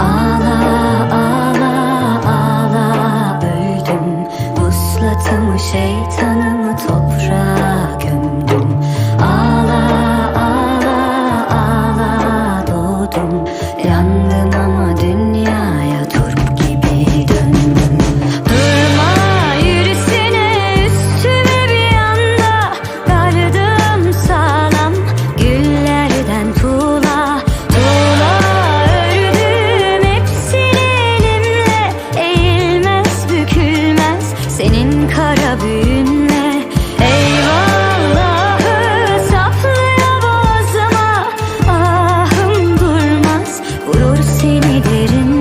Ağla ağla ağla büyüdüm. Uslatım şeytanım Sen kara saplıya boğazıma. Ahım durmaz vurur derin.